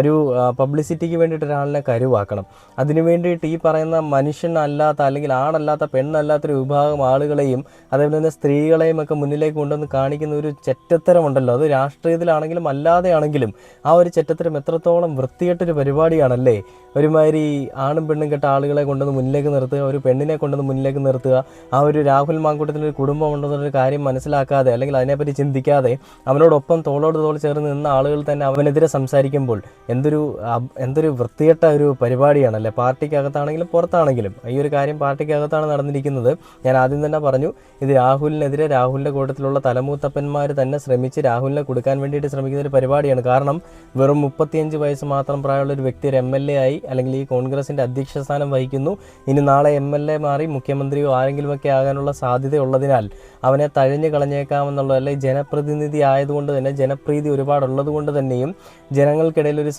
ഒരു പബ്ലിസിറ്റിക്ക് വേണ്ടിയിട്ട് ഒരാളിനെ കരുവാക്കണം. അതിനു വേണ്ടിയിട്ട് ഈ പറയുന്ന മനുഷ്യനല്ലാത്ത അല്ലെങ്കിൽ ആണല്ലാത്ത പെണ്ണല്ലാത്തൊരു വിഭാഗം ആളുകളെയും അതേപോലെ തന്നെ സ്ത്രീകളെയും ഒക്കെ മുന്നിലേക്ക് കൊണ്ടുവന്ന് കാണിക്കുന്ന ഒരു ചെറ്റത്തരമുണ്ടല്ലോ. അത് രാഷ്ട്രീയത്തിലാണെങ്കിലും അല്ലാതെയാണെങ്കിലും ആ ഒരു ചെറ്റത്തരം എത്രത്തോളം വൃത്തികെട്ടൊരു പരിപാടിയാണല്ലേ? ഒരുമാതിരി ആണും പെണ്ണും കെട്ട ആളുകളെ കൊണ്ടുവന്ന് മുന്നിലേക്ക് നിർത്തുക ഒരു പെണ്ണിനെ കൊണ്ടുവന്ന് മുന്നിലേക്ക് നിർത്തുക ആ ഒരു രാഹുൽ മാങ്കൂട്ടത്തിൽ ഒരു കുടുംബം ഉണ്ടെന്നൊരു കാര്യം മനസ്സിലാക്കാതെ അല്ലെങ്കിൽ അതിനെപ്പറ്റി ചിന്തിക്കാതെ അവനോടൊപ്പം തോളോട് തോൾ ചേർന്ന് നിന്ന ആളുകൾ തന്നെ അവനെതിരെ സംസാരിക്കുമ്പോൾ എന്തൊരു എന്തൊരു വൃത്തികെട്ട ഒരു പരിപാടിയാണല്ലേ? പാർട്ടിക്കകത്താണെങ്കിലും പുറത്താണെങ്കിലും. ഈ ഒരു കാര്യം പാർട്ടിക്കകത്താണ് നടന്നിരിക്കുന്നത്. ഞാൻ ആദ്യം തന്നെ പറഞ്ഞു ഇത് രാഹുലിനെതിരെ രാഹുലിന്റെ കൂട്ടത്തിലുള്ള തലമൂത്തപ്പന്മാർ തന്നെ ശ്രമിച്ച് രാഹുലിനെ കൊടുക്കാൻ വേണ്ടിയിട്ട് ശ്രമിക്കുന്ന ഒരു പരിപാടിയാണ്. കാരണം വെറും മുപ്പത്തിയഞ്ച് വയസ്സ് മാത്രം പ്രായമുള്ള ഒരു വ്യക്തി ഒരു എം എൽ എ ആയി അല്ലെങ്കിൽ ഈ കോൺഗ്രസിന്റെ അധ്യക്ഷ സ്ഥാനം വഹിക്കുന്നു. ഇനി നാളെ എം എൽ എ മാറി മുഖ്യമന്ത്രിയോ ആരെങ്കിലുമൊക്കെ ആകാനുള്ള സാധ്യതയുള്ളതിനാൽ അവനെ തഴഞ്ഞു കളഞ്ഞേക്കാമെന്നുള്ള അല്ലെങ്കിൽ ജനപ്രതിനിധി ആയതുകൊണ്ട് തന്നെ ജനപ്രീതി ഒരുപാടുള്ളത് കൊണ്ട് തന്നെയും ജനങ്ങൾക്കിടയിൽ ഒരു